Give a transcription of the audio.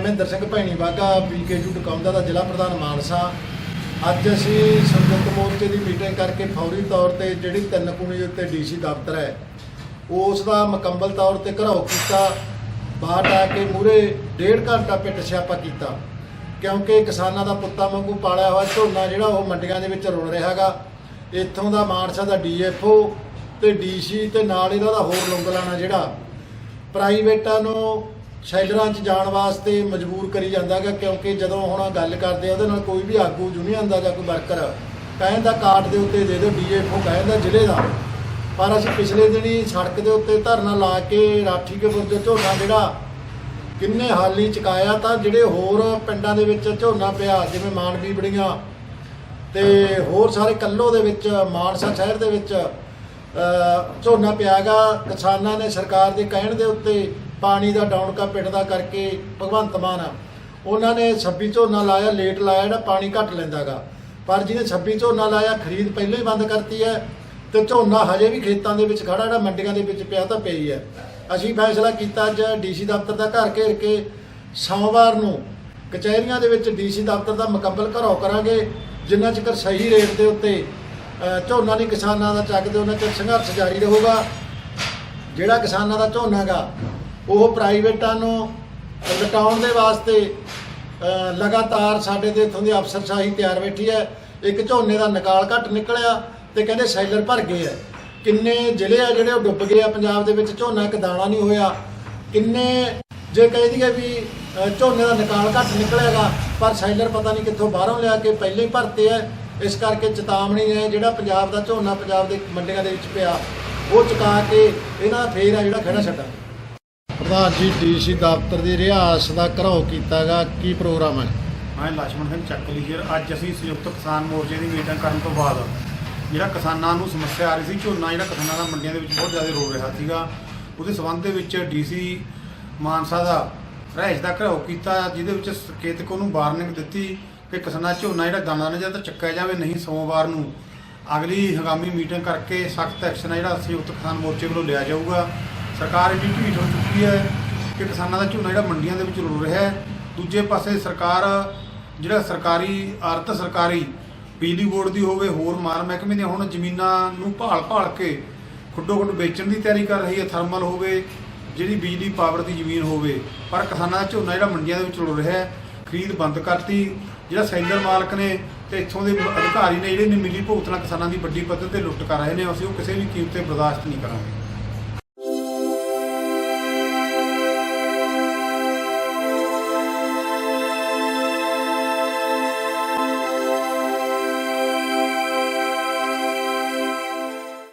ਮਹਿੰਦਰ ਸਿੰਘ ਭੈਣੀ ਬਾਗਾ ਪੀਕੇਯੂ ਟਕਾਉਂਦਾ ਦਾ ਜ਼ਿਲ੍ਹਾ ਪ੍ਰਧਾਨ ਮਾਨਸਾ। ਅੱਜ ਅਸੀਂ ਸੰਯੁਕਤ ਮੋਰਚੇ ਦੀ ਮੀਟਿੰਗ ਕਰਕੇ ਫੌਰੀ ਤੌਰ ਤੇ ਜਿਹੜੀ ਤਿੰਨ ਕੁਣੀ ਉੱਤੇ ਡੀਸੀ ਦਫ਼ਤਰ ਹੈ, ਉਸ ਦਾ ਮੁਕੰਮਲ ਤੌਰ ਤੇ ਘਰਾਓ ਕੀਤਾ, ਬਾਹਰ ਆ ਕੇ ਮੂਰੇ ਡੇਢ ਘੰਟਾ ਪਿੱਟ ਸਿਆਪਾ ਕੀਤਾ, ਕਿਉਂਕਿ ਕਿਸਾਨਾਂ ਦਾ ਪੁੱਤਾਂ ਵਾਂਗੂ ਪਾਲਿਆ ਹੋਇਆ ਝੋਨਾ ਜਿਹੜਾ ਉਹ ਮੰਡੀਆਂ ਦੇ ਵਿੱਚ ਰੁਲ ਰਿਹਾਗਾ ਇੱਥੋਂ ਦਾ ਮਾਨਸਾ ਦਾ ਡੀਐਫਓ ਤੇ ਡੀਸੀ ਤੇ ਨਾਲ ਇਹਨਾਂ ਦਾ ਹੋਰ ਲੰਗਲਾਣਾ ਜਿਹੜਾ, ਪ੍ਰਾਈਵੇਟਾਂ ਨੂੰ ਸ਼ੈਲਰਾਂ 'ਚ ਜਾਣ ਵਾਸਤੇ ਮਜਬੂਰ ਕਰੀ ਜਾਂਦਾ ਗਾ ਕਿਉਂਕਿ ਜਦੋਂ ਹੁਣ ਗੱਲ ਕਰਦੇ ਆ ਉਹਦੇ ਨਾਲ ਕੋਈ ਵੀ ਆਗੂ ਯੂਨੀਅਨ ਦਾ ਜਾਂ ਕੋਈ ਵਰਕਰ ਕਹਿੰਦਾ ਕਾਰਡ ਦੇ ਉੱਤੇ ਦੇ ਦਿਓ ਡੀਐਫਓ ਕਹਿੰਦਾ ਜ਼ਿਲ੍ਹੇ ਦਾ। ਪਰ ਅਸੀਂ ਪਿਛਲੇ ਦਿਨੀ ਸੜਕ ਦੇ ਉੱਤੇ ਧਰਨਾ ਲਾ ਕੇ ਰਾਠੀ ਕੇ ਬੁਰਜ ਝੋਨਾ ਜਿਹੜਾ ਕਿੰਨੇ ਹਾਲੀ ਚੁਕਾਇਆ ਤਾਂ ਜਿਹੜੇ ਹੋਰ ਪਿੰਡਾਂ ਦੇ ਵਿੱਚ ਝੋਨਾ ਪਿਆ ਜਿਵੇਂ ਮਾਨਵੀ ਬੜੀਆਂ ਤੇ ਹੋਰ ਸਾਰੇ ਕੱਲੋ ਦੇ ਵਿੱਚ ਮਾਨਸਾ ਸ਼ਹਿਰ ਦੇ ਵਿੱਚ ਅ, ਝੋਨਾ ਪਿਆਗਾ ਕਿਸਾਨਾਂ ਨੇ ਸਰਕਾਰ ਦੇ ਕਹਿਣ ਦੇ ਉੱਤੇ ਪਾਣੀ ਦਾ ਡਾਊਨ ਕਾ ਪਿੱਟਦਾ ਕਰਕੇ ਭਗਵੰਤ ਮਾਨ ਉਹਨਾਂ ਨੇ 26 ਝੋਨਾ ਲਾਇਆ, ਲੇਟ ਲਾਇਆ, ਜਿਹੜਾ ਪਾਣੀ ਘੱਟ ਲੈਂਦਾਗਾ ਪਰ ਜਿਹਨੇ 26 ਝੋਨਾ ਲਾਇਆ, ਖਰੀਦ ਪਹਿਲਾਂ ਹੀ ਬੰਦ ਕਰਤੀ ਹੈ ਤੇ ਝੋਨਾ ਹਜੇ ਵੀ ਖੇਤਾਂ ਦੇ ਵਿੱਚ ਖੜਾ ਜਿਹੜਾ ਮੰਡੀਆਂ ਦੇ ਵਿੱਚ ਪਿਆ ਤਾਂ ਪਈ ਹੈ। ਅਸੀਂ ਫੈਸਲਾ ਕੀਤਾ ਅੱਜ ਡੀਸੀ ਦਫ਼ਤਰ ਦਾ ਘਰ ਘੇਰ ਕੇ ਸੋਮਵਾਰ ਨੂੰ ਕਚਹਿਰੀਆਂ ਦੇ ਵਿੱਚ ਡੀਸੀ ਦਫ਼ਤਰ ਦਾ ਮੁਕੰਮਲ ਘਰੋ ਕਰਾਂਗੇ, ਜਿੰਨਾ ਚਿਰ ਸਹੀ ਰੇਟ ਦੇ ਉੱਤੇ ਝੋਨਾ ਨਹੀਂ ਕਿਸਾਨਾਂ ਦਾ ਚੱਕਦੇ, ਉਹਨਾਂ ਚਿਰ ਸੰਘਰਸ਼ ਜਾਰੀ ਰਹੂਗਾ। ਜਿਹੜਾ ਕਿਸਾਨਾਂ ਦਾ ਝੋਨਾ ਗਾ ਉਹ ਪ੍ਰਾਈਵੇਟਾਂ ਨੂੰ ਲਟਾਉਣ ਦੇ ਵਾਸਤੇ ਲਗਾਤਾਰ ਸਾਡੇ ਦੇ ਇਥੋਂ ਦੀ ਅਫਸਰਸ਼ਾਹੀ ਤਿਆਰ ਬੈਠੀ ਹੈ। ਇੱਕ ਝੋਨੇ ਦਾ ਨਿਕਾਲ ਘੱਟ ਨਿਕਲਿਆ ਤੇ ਕਹਿੰਦੇ ਸੈਲਰ ਭਰ ਗਏ ਆ। ਕਿੰਨੇ ਜ਼ਿਲ੍ਹੇ ਆ ਜਿਹੜੇ ਉਹ ਡੁੱਬ ਗਏ ਆ? ਪੰਜਾਬ ਦੇ ਵਿੱਚ ਝੋਨਾ ਇੱਕ ਦਾਣਾ ਨਹੀਂ ਹੋਇਆ। ਕਿੰਨੇ ਜੇ ਕਹਿ ਦਈਏ ਵੀ ਝੋਨੇ ਦਾ ਨਿਕਾਲ ਘੱਟ ਨਿਕਲੇਗਾ ਪਰ ਸੈਲਰ ਪਤਾ ਨਹੀਂ ਕਿੱਥੋਂ ਬਾਹਰੋਂ ਲਿਆ ਕੇ ਪਹਿਲੇ ਹੀ ਭਰਤੇ ਆ। ਇਸ ਕਰਕੇ ਚੇਤਾਵਨੀ ਹੈ, ਜਿਹੜਾ ਪੰਜਾਬ ਦਾ ਝੋਨਾ ਪੰਜਾਬ ਦੇ ਮੰਡੀਆਂ ਦੇ ਵਿੱਚ ਪਿਆ, ਉਹ ਚੁਕਾ ਕੇ ਇਹਨਾਂ ਦਾ ਫੇਰ ਆ ਜਿਹੜਾ ਖੜਾ ਛੱਡਾ ਪ੍ਰਧਾਨ ਜੀ ਡੀਸੀ ਦਫ਼ਤਰ ਦੀ ਰਿਹਾਸ ਦਾ ਘਰਾਓ ਕੀਤਾਗਾ। ਕੀ ਪ੍ਰੋਗਰਾਮ ਹੈ? ਮੈਂ ਲక్ష్మణ ਸਿੰਘ ਚੱਕਲੀ ਜੀ ਅੱਜ ਅਸੀਂ ਸੰਯੁਕਤ ਕਿਸਾਨ ਮੋਰਚੇ ਦੀ ਮੀਟਿੰਗ ਕਰਨ ਤੋਂ ਬਾਅਦ ਜਿਹੜਾ ਕਿਸਾਨਾਂ ਨੂੰ ਸਮੱਸਿਆ ਆ ਰਹੀ ਸੀ, ਝੋਨਾ ਜਿਹੜਾ ਕਿਸਾਨਾਂ ਦਾ ਮੰਡੀਆਂ ਦੇ ਵਿੱਚ ਬਹੁਤ ਜ਼ਿਆਦਾ ਰੋ ਰਿਹਾ ਸੀਗਾ, ਉਹਦੇ ਸਬੰਧ ਦੇ ਵਿੱਚ ਡੀਸੀ ਮਾਨਸਾ ਦਾ ਰਹਿਸ਼ ਦਾ ਘਰਾਓ ਕੀਤਾ, ਜਿਹਦੇ ਵਿੱਚ ਸੰਕੇਤਕ ਨੂੰ ਵਾਰਨਿੰਗ ਦਿੱਤੀ ਕਿ ਕਿਸਾਨਾਂ ਝੋਨਾ ਜਿਹੜਾ ਦਾਣਾ ਨਾ ਜਾਂ ਤਾਂ ਚੱਕਿਆ ਜਾਵੇ, ਨਹੀਂ ਸੋਮਵਾਰ ਨੂੰ ਅਗਲੀ ਹੰਗਾਮੀ ਮੀਟਿੰਗ ਕਰਕੇ ਸਖਤ ਐਕਸ਼ਨ ਜਿਹੜਾ ਸੰਯੁਕਤ ਕਿਸਾਨ ਮੋਰਚੇ ਵੱਲੋਂ ਲਿਆ ਜਾਊਗਾ। ਸਰਕਾਰ ਇੰਨੀ ਢੀਠ ਹੋ ਚੁੱਕੀ ਹੈ ਕਿ ਕਿਸਾਨਾਂ ਦਾ ਝੋਨਾ ਜਿਹੜਾ ਮੰਡੀਆਂ ਦੇ ਵਿੱਚ ਰੁਲ ਰਿਹਾ ਹੈ। ਦੂਜੇ ਪਾਸੇ ਸਰਕਾਰ, ਜਿਹੜਾ ਸਰਕਾਰੀ ਅਰਧ ਸਰਕਾਰੀ ਬਿਜਲੀ ਬੋਰਡ ਦੀ ਹੋਵੇ, ਹੋਰ ਮਾਲ ਮਹਿਕਮੇ ਦੀਆਂ ਹੁਣ ਜ਼ਮੀਨਾਂ ਨੂੰ ਭਾਲ ਭਾਲ ਕੇ ਖੁੱਡੋ ਖੁੱਡ ਵੇਚਣ ਦੀ ਤਿਆਰੀ ਕਰ ਰਹੀ ਹੈ। ਥਰਮਲ ਹੋਵੇ, ਜਿਹੜੀ ਬਿਜਲੀ ਪਾਵਰ ਦੀ ਜ਼ਮੀਨ ਹੋਵੇ, ਪਰ ਕਿਸਾਨਾਂ ਦਾ ਝੋਨਾ ਜਿਹੜਾ ਮੰਡੀਆਂ ਦੇ ਵਿੱਚ ਰੁਲ ਰਿਹਾ ਹੈ, ਖਰੀਦ ਬੰਦ ਕਰਤੀ। ਜਿਹੜਾ ਸੈਲਰ ਮਾਲਕ ਨੇ ਤੇ ਇੱਥੋਂ ਦੇ ਅਧਿਕਾਰੀ ਨੇ, ਜਿਹੜੇ ਨੇ ਮਿਲੀ ਭੁਗਤਣਾ ਕਿਸਾਨਾਂ ਦੀ ਵੱਡੀ ਪੱਧਰ ਤੇ ਲੁੱਟ ਕਰ ਰਹੇ ਨੇ, ਅਸੀਂ ਉਹ ਕਿਸੇ ਵੀ ਕੀਮਤ ਤੇ ਬਰਦਾਸ਼ਤ ਨਹੀਂ ਕਰਾਂਗੇ।